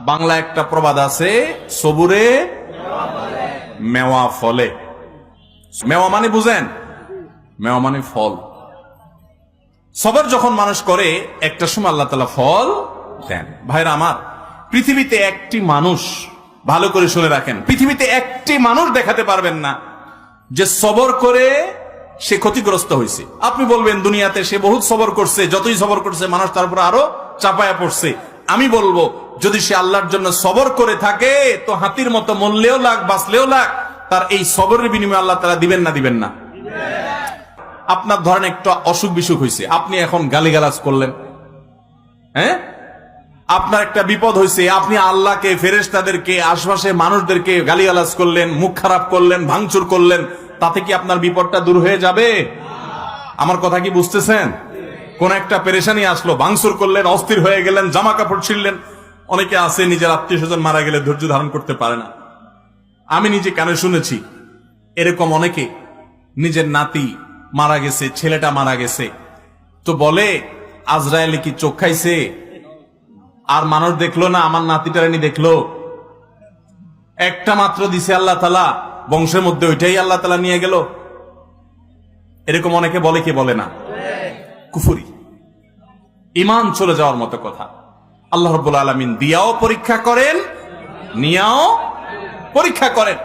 বাংলা একটা প্রবাদ আছে, সবুরে মেওয়া ফলে। মেওয়া মানে বুঝেন? মেওয়া মানে ফল। সবার যখন মানুষ করে, একটা সময় আল্লাহ তালা ফল দেন। ভাইরা আমার, পৃথিবীতে একটি মানুষ ভালো করে শুনে রাখেন, পৃথিবীতে একটি মানুষ দেখাতে পারবেন না। যে সবর করে সে ক্ষতিগ্রস্ত হয়েছে। আপনি বলবেন, দুনিয়াতে সে বহুত সবর করছে, যতই সবর করছে, মানুষ তার উপর আরও চাপায়া পড়ছে। আমি বলব যদি সে আল্লাহর জন্য সবর করে থাকে, তো হাতির মতো মরলেও লাগ, বাঁচলেও লাগ, তার এই সবরের বিনিময়ে আল্লাহ তারা দিবেন না দিবেন না। আপনার ধরেন একটু অসুখ বিসুখ হয়েছে আপনি এখন গালিগালাজ করলেন। হ্যাঁ? আপনার একটা বিপদ হয়েছে আপনি আল্লাহকে, ফেরেশতাদেরকে আশপাশে মানুষদেরকে গালিগালাজ করলেন, মুখ খারাপ করলেন, ভাঙচুর করলেন, তাতে কি আপনার বিপদটা দূর হয়ে যাবে? আমার কথা কি বুঝতেছেন? কোন একটা পেরেশানি আসলো, ভাঙচুর করলেন, অস্থির হয়ে গেলেন জামা কাপড় ছিঁড়লেন অনেকে আছে নিজের আত্মীয় স্বজন মারা গেলে ধৈর্য ধারণ করতে পারে না। আমি নিজে কানে শুনেছি? এরকম অনেকে নিজের নাতি মারা গেছে ছেলেটা মারা গেছে। তো বলে আজরায়েলে কি চোখ খাইছে? আর মানুষ দেখল না আমার নাতিটারানি দেখল। একটা মাত্র দিছে আল্লাহ তালা বংশের মধ্যে ওইটাই আল্লাহ তালা নিয়ে গেল। এরকম অনেকে বলে কি বলে না? কুফুরি। ইমান চলে যাওয়ার মতো কথা। আল্লাহ রব্বুল আলমিন দিয়াও পরীক্ষা করেন নিয়াও পরীক্ষা করেন।